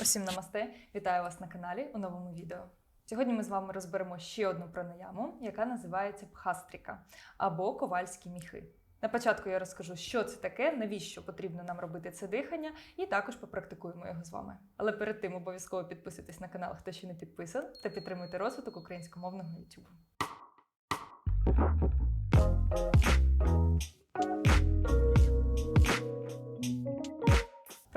Усім намасте! Вітаю вас на каналі у новому відео. Сьогодні ми з вами розберемо ще одну пранаяму, яка називається пхастріка або ковальські міхи. На початку я розкажу, що це таке, навіщо потрібно нам робити це дихання, і також попрактикуємо його з вами. Але перед тим обов'язково підписуйтесь на канал, хто ще не підписаний, та підтримуйте розвиток українськомовного YouTube.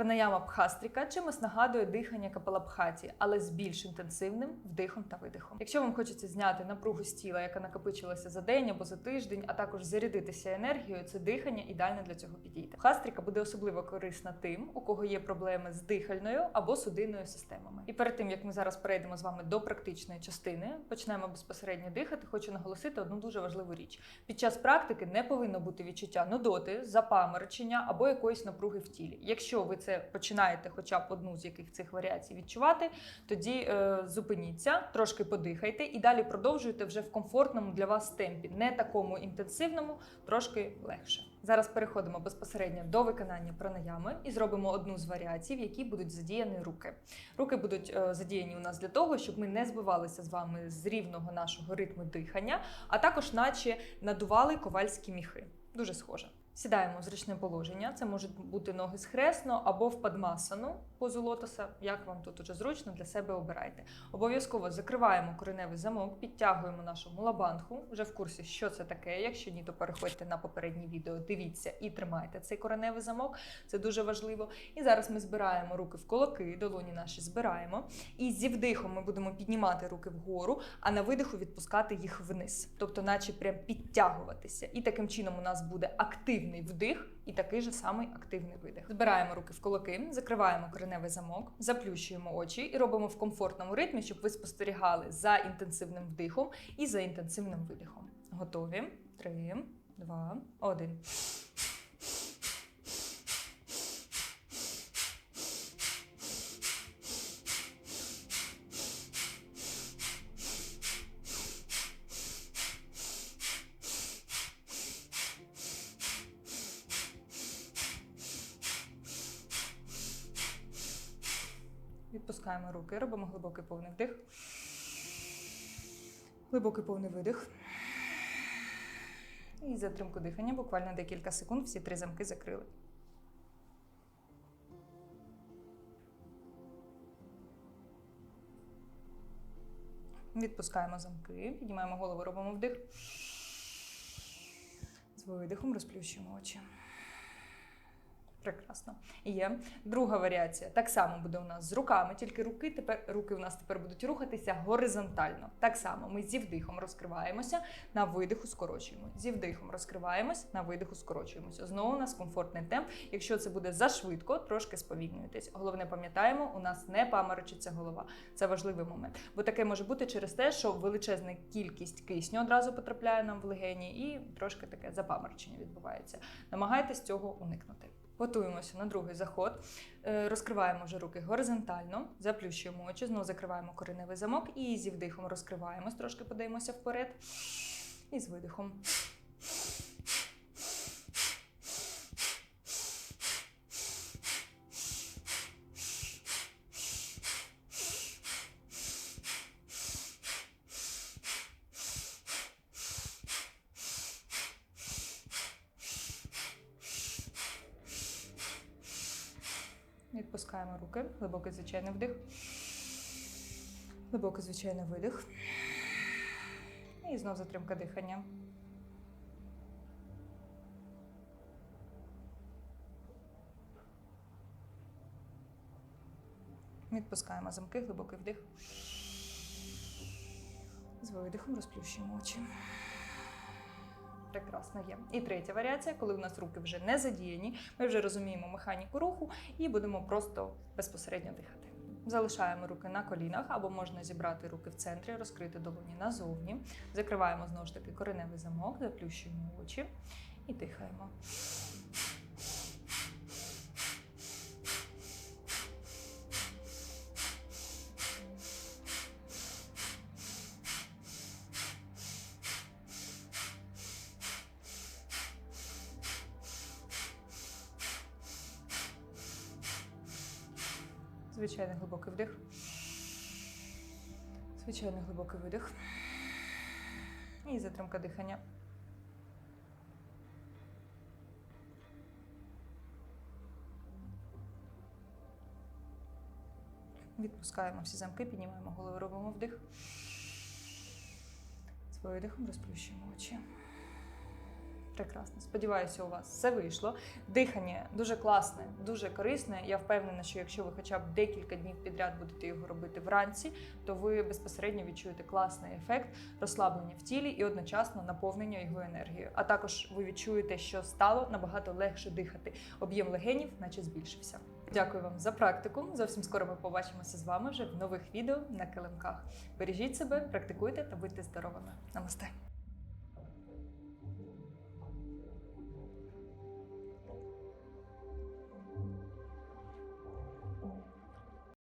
Пранаяма пхастріка чимось нагадує дихання капалабхаті, але з більш інтенсивним вдихом та видихом. Якщо вам хочеться зняти напругу з тіла, яка накопичилася за день або за тиждень, а також зарядитися енергією, це дихання ідеально для цього підійде. Пхастріка буде особливо корисна тим, у кого є проблеми з дихальною або судинною системами. І перед тим як ми зараз перейдемо з вами до практичної частини, почнемо безпосередньо дихати. Хочу наголосити одну дуже важливу річ: під час практики не повинно бути відчуття нудоти, запаморочення або якоїсь напруги в тілі. Якщо ви це починаєте, хоча б одну з яких цих варіацій відчувати, тоді е, зупиніться, трошки подихайте і далі продовжуйте вже в комфортному для вас темпі, не такому інтенсивному, трошки легше. Зараз переходимо безпосередньо до виконання пранаями і зробимо одну з варіацій, в якій будуть задіяні руки. Руки будуть е, задіяні у нас для того, щоб ми не збивалися з вами з рівного нашого ритму дихання, а також, наче надували ковальські міхи. Дуже схоже. Сідаємо в зручне положення. Це можуть бути ноги схресно або в падмасану позу лотоса. Як вам тут уже зручно для себе обирайте. Обов'язково закриваємо кореневий замок, підтягуємо нашу мулабанху. Вже в курсі, що це таке. Якщо ні, то переходьте на попереднє відео, дивіться і тримайте цей кореневий замок. Це дуже важливо. І зараз ми збираємо руки в кулаки, долоні наші збираємо. І зі вдихом ми будемо піднімати руки вгору, а на видиху відпускати їх вниз. Тобто, наче прям підтягуватися. І таким чином у нас буде активний вдих і такий же самий активний видих. Збираємо руки в кулаки, закриваємо кореневий замок, заплющуємо очі і робимо в комфортному ритмі, щоб ви спостерігали за інтенсивним вдихом і за інтенсивним видихом. Готові? Три, два, один. Відпускаємо руки, робимо глибокий повний вдих. Глибокий повний видих. І затримку дихання, буквально декілька секунд, всі три замки закрили. Відпускаємо замки, піднімаємо голову, робимо вдих. З видихом розплющуємо очі. Прекрасно. Є друга варіація. Так само буде у нас з руками, тільки руки тепер руки у нас тепер будуть рухатися горизонтально. Так само ми зі вдихом розкриваємося, на видиху скорочуємо. Зі вдихом розкриваємось, на видиху скорочуємося. Знову у нас комфортний темп. Якщо це буде зашвидко, трошки сповільнюйтесь. Головне, пам'ятаємо, у нас не паморочиться голова. Це важливий момент. Бо таке може бути через те, що величезна кількість кисню одразу потрапляє нам в легені, і трошки таке запаморочення відбувається. Намагайтесь цього уникнути. Готуємося на другий заход. Е, Розкриваємо вже руки горизонтально, заплющуємо очі, знову закриваємо кореневий замок і зі вдихом розкриваємось, трошки подаємося вперед. І з видихом. Відпускаємо руки, глибокий звичайний вдих. Глибокий звичайний видих. І знов затримка дихання. Відпускаємо замки, глибокий вдих. З видихом розплющуємо очі. Прекрасно є. І третя варіація, коли у нас руки вже не задіяні, ми вже розуміємо механіку руху і будемо просто безпосередньо дихати. Залишаємо руки на колінах або можна зібрати руки в центрі, розкрити долоні назовні. Закриваємо знову ж таки кореневий замок, заплющуємо очі і дихаємо. Звичайний глибокий вдих. Звичайний глибокий видих. І затримка дихання. Відпускаємо всі замки, піднімаємо голову, робимо вдих. З видихом розплющуємо очі. Прекрасно. Сподіваюся, у вас все вийшло. Дихання дуже класне, дуже корисне. Я впевнена, що якщо ви хоча б декілька днів підряд будете його робити вранці, то ви безпосередньо відчуєте класний ефект розслаблення в тілі і одночасно наповнення його енергією. А також ви відчуєте, що стало набагато легше дихати. Об'єм легенів, наче збільшився. Дякую вам за практику. Зовсім скоро ми побачимося з вами вже в нових відео на килимках. Бережіть себе, практикуйте та будьте здоровими. Намасте!